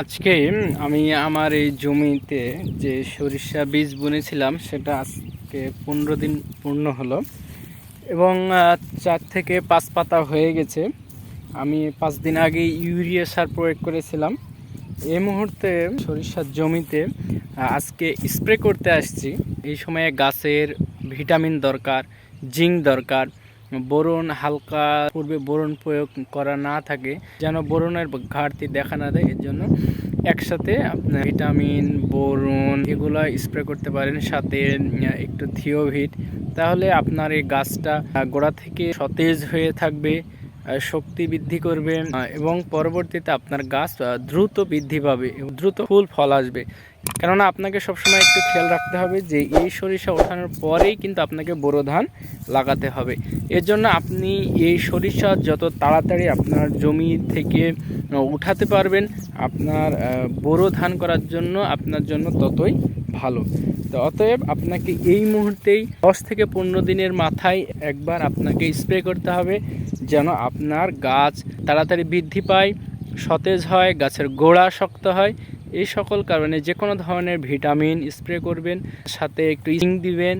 আজকে আমি আমার এই জমিতে যে সরিষা বীজ বুনেছিলাম, সেটা আজকে পনেরো দিন পূর্ণ হলো এবং চার থেকে পাঁচ পাতা হয়ে গেছে। আমি পাঁচ দিন আগে ইউরিয়া সার প্রয়োগ করেছিলাম। এই মুহূর্তে সরিষার জমিতে আজকে স্প্রে করতে আসছি। এই সময়ে গাছের ভিটামিন দরকার, জিঙ্ক দরকার বোরন হালকা পূর্বে বোরন প্রয়োগ করা না থাকে, যেন বোরনের ঘাটতি দেখা না দেয়। এর জন্য একসাথে আপনার ভিটামিন বোরন এগুলো স্প্রে করতে পারেন, সাথে একটু থিওভিট। তাহলে আপনার এই গাছটা গোড়া থেকে সতেজ হয়ে থাকবে। শক্তি বৃদ্ধি করবে এবং পরবর্তীতে আপনার গাছ দ্রুত বৃদ্ধি পাবে দ্রুত ফুল, ফল আসবে। কেননা আপনাকে সবসময় একটু খেয়াল রাখতে হবে যে এই সরিষা ওঠানোর পরেই কিন্তু আপনাকে বোরো ধান লাগাতে হবে। এর জন্য আপনি এই সরিষা যত তাড়াতাড়ি আপনার জমি থেকে উঠাতে পারবেন, আপনার বোরো ধান করার জন্য আপনার জন্য ততই ভালো। তো অতএব আপনাকে এই মুহূর্তেই দশ থেকে পনেরো দিনের মাথায় একবার আপনাকে স্প্রে করতে হবে। যেন আপনার গাছ তাড়াতাড়ি বৃদ্ধি পায়, সতেজ হয়, গাছের গোড়া শক্ত হয়। এই সকল কারণে যে কোনো ধরনের ভিটামিন স্প্রে করবেন, সাথে একটু ইং দিবেন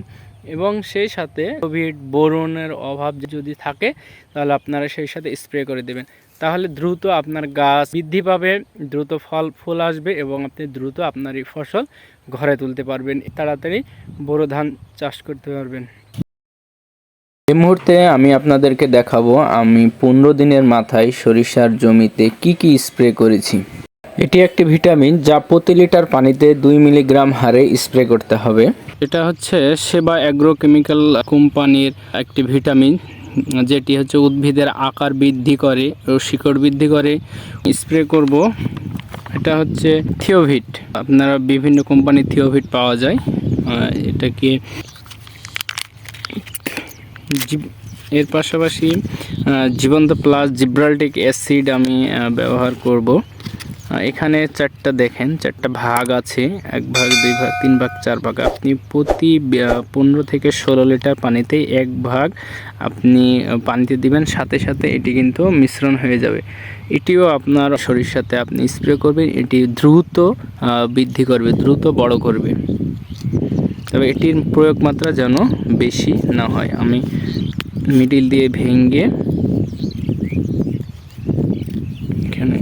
এবং সেই সাথে কোভিড বোরনের অভাব যদি থাকে, তাহলে আপনারা সেই সাথে স্প্রে করে দেবেন। তাহলে দ্রুত আপনার গাছ বৃদ্ধি পাবে, দ্রুত ফল, ফুল আসবে এবং আপনি দ্রুত আপনার এই ফসল ঘরে তুলতে পারবেন। তাড়াতাড়ি বোরো ধান চাষ করতে পারবেন। এই মুহূর্তে আমি আপনাদেরকে দেখাবো, আমি পনেরো দিনের মাথায় সরিষার জমিতে কি কি স্প্রে করেছি। এটি একটি ভিটামিন যা প্রতি লিটার পানিতে দুই মিলিগ্রাম হারে স্প্রে করতে হবে। এটা হচ্ছে সেবা অ্যাগ্রো কেমিক্যাল কোম্পানির একটি ভিটামিন, যেটি হচ্ছে উদ্ভিদের আকার বৃদ্ধি করে ও শিকড় বৃদ্ধি করে। স্প্রে করব, এটা হচ্ছে থিওভিট। আপনারা বিভিন্ন কোম্পানির থিওভিট পাওয়া যায়। এটাকে এর পাশাপাশি জীবন্ত প্লাস জিব্রালটিক অ্যাসিড আমি ব্যবহার করব। এখানে চারটা দেখেন, চারটা ভাগ আছে, এক ভাগ, দুই ভাগ, তিন ভাগ, চার ভাগ। আপনি প্রতি পনেরো থেকে ষোলো লিটার পানিতে এক ভাগ আপনি পানিতে দিবেন, সাথে সাথে এটি কিন্তু মিশ্রণ হয়ে যাবে। এটিও আপনার সাথে আপনি স্প্রে করবেন, এটি দ্রুত বৃদ্ধি করবে, দ্রুত বড় করবে। তবে এটির প্রয়োগ মাত্রা যেন বেশি না হয়। আমি মিডিল দিয়ে ভেঙে এখানে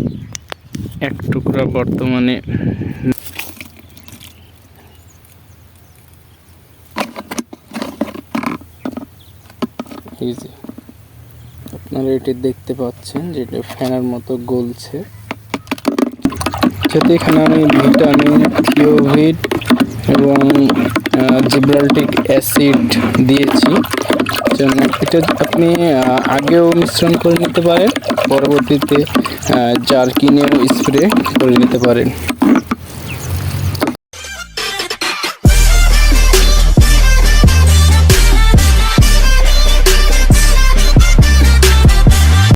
এক টুকরা বর্তমানে আপনারা এটি দেখতে পাচ্ছেন যেটা ফ্যানের মতো গলছে। যেহেতু এখানে আমি ভিটামিন থিওভিট এবং জিব্রাল্টিক অ্যাসিড দিয়েছি। এটা আপনি আগেও মিশ্রণ করে নিতে পারেন, পরবর্তীতে জার কিনেও স্প্রে করে নিতে পারেন।